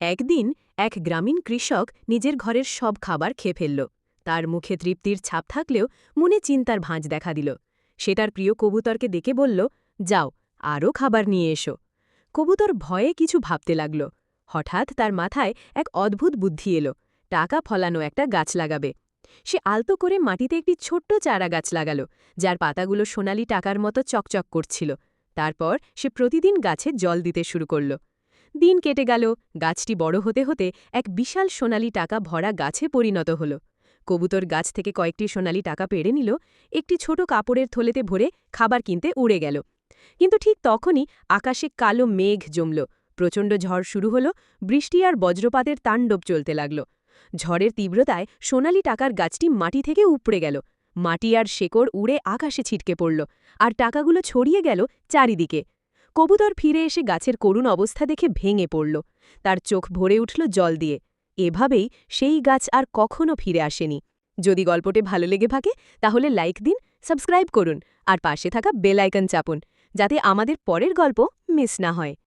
একদিন এক গ্রামীণ কৃষক নিজের ঘরের সব খাবার খেয়ে ফেলল। তার মুখে তৃপ্তির ছাপ থাকলেও মনে চিন্তার ভাঁজ দেখা দিল। সে তার প্রিয় কবুতরকে ডেকে বলল, যাও, আরও খাবার নিয়ে এসো। কবুতর ভয়ে কিছু ভাবতে লাগল। হঠাৎ তার মাথায় এক অদ্ভুত বুদ্ধি এলো। টাকা ফলানো একটা গাছ লাগাবে। সে আলতো করে মাটিতে একটি ছোট্ট চারা গাছ লাগাল, যার পাতাগুলো সোনালি টাকার মতো চকচক করছিল। তারপর সে প্রতিদিন গাছে জল দিতে শুরু করল। দিন কেটে গেল। গাছটি বড় হতে হতে এক বিশাল সোনালি টাকা ভরা গাছে পরিণত হল। কবুতর গাছ থেকে কয়েকটি সোনালি টাকা পেড়ে নিল, একটি ছোট কাপড়ের থলেতে ভরে খাবার কিনতে উড়ে গেল। কিন্তু ঠিক তখনই আকাশে কালো মেঘ জমল। প্রচণ্ড ঝড় শুরু হল, বৃষ্টি আর বজ্রপাতের তাণ্ডব চলতে লাগল। ঝড়ের তীব্রতায় সোনালি টাকার গাছটি মাটি থেকে উপড়ে গেল। মাটি আর শেকড় উড়ে আকাশে ছিটকে পড়ল, আর টাকাগুলো ছড়িয়ে গেল চারিদিকে। কবুতর ফিরে এসে গাছের করুণ অবস্থা দেখে ভেঙে পড়ল। তার চোখ ভরে উঠল জল দিয়ে। এভাবেই সেই গাছ আর কখনো ফিরে আসেনি। যদি গল্পটি ভালো লেগে থাকে, তাহলে লাইক দিন সাবস্ক্রাইব করুন, আর পাশে থাকা বেলাইকন চাপুন, যাতে আমাদের পরের গল্প মিস না হয়।